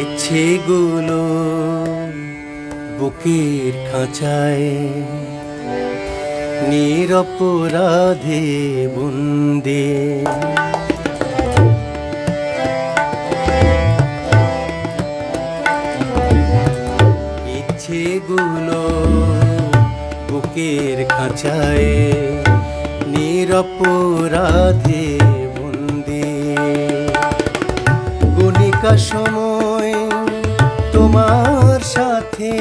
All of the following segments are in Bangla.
ইচ্ছেগুলো বুকের খাঁচায় নিরপরাধে বন্দে। ইচ্ছেগুলো বুকের খাঁচায় নিরপরাধে সময় তোমার সাথে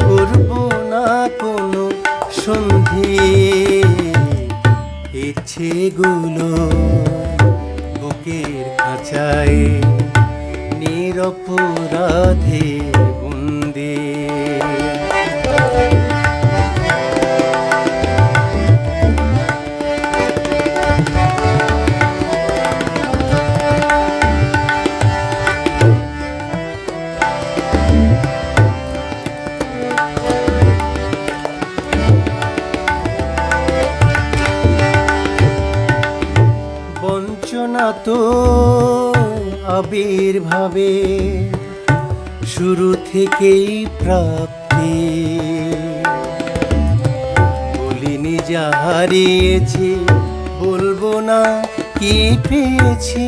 করব না কোনো সন্ধি। ইচ্ছেগুলো বুকের খাঁচায় নিরপরাধে বঞ্চনা তো আবির্ভাবে শুরু থেকেই প্রাপ্তি। বলিনি যা হারিয়েছি, বলব না কি পেয়েছি।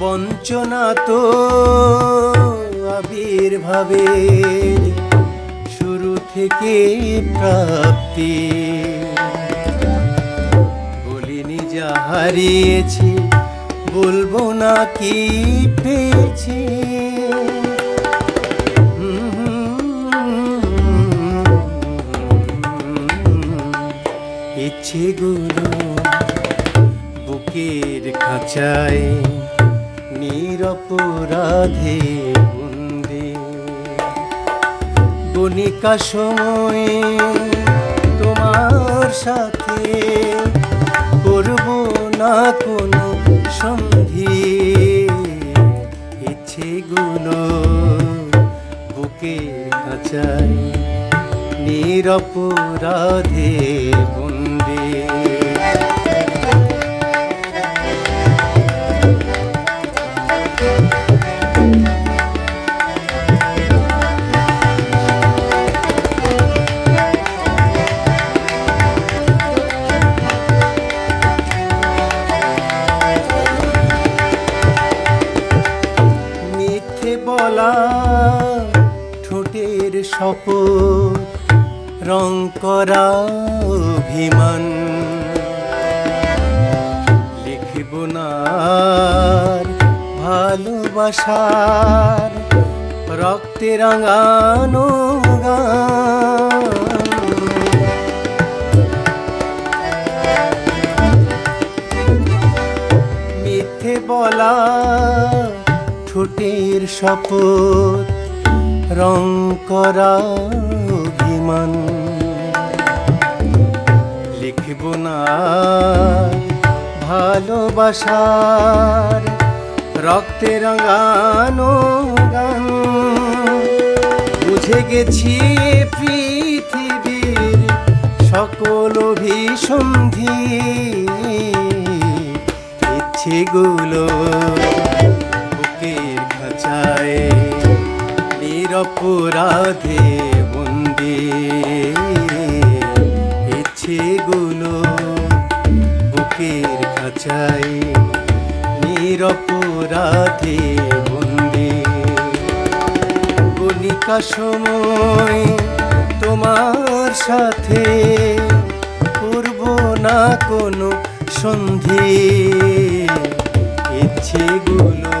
বঞ্চনা তো আবির্ভাবে থেকে প্রাপ্তি। বলিনি যা হারিয়েছি বলব না কি পেয়েছি। ইচ্ছে গুরু বুকের খাঁচায় নিরপরাধে গণিকা সময় তোমার সাথে করব না কোনো সন্ধি। ইচ্ছেগুলো বুকে খাঁচাই নিরপরাধে বন্দী। শপথ রং করা অভিমান। লিখব না ভালোবাসার রক্তে রাঙানো মিথ্যে বলা ঠোঁটের শপথ রং করা অভিমান। লিখব না ভালোবাসার রক্তে রাঙানো গান। বুঝে গেছি পৃথিবীর সকল অভিসন্ধি। ইচ্ছেগুলো বুকের খাঁচায় নিরপরাধে বন্দি। ইচ্ছেগুলো বুকের খাঁচায় নিরপরাধে বন্দি। গণিকা সময় তোমার সাথে করব না কোনো সন্ধি। ইচ্ছেগুলো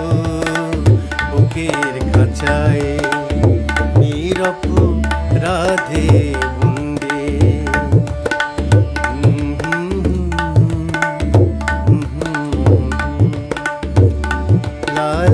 বুকের খাঁচায় রপু রাধে বন্দে লা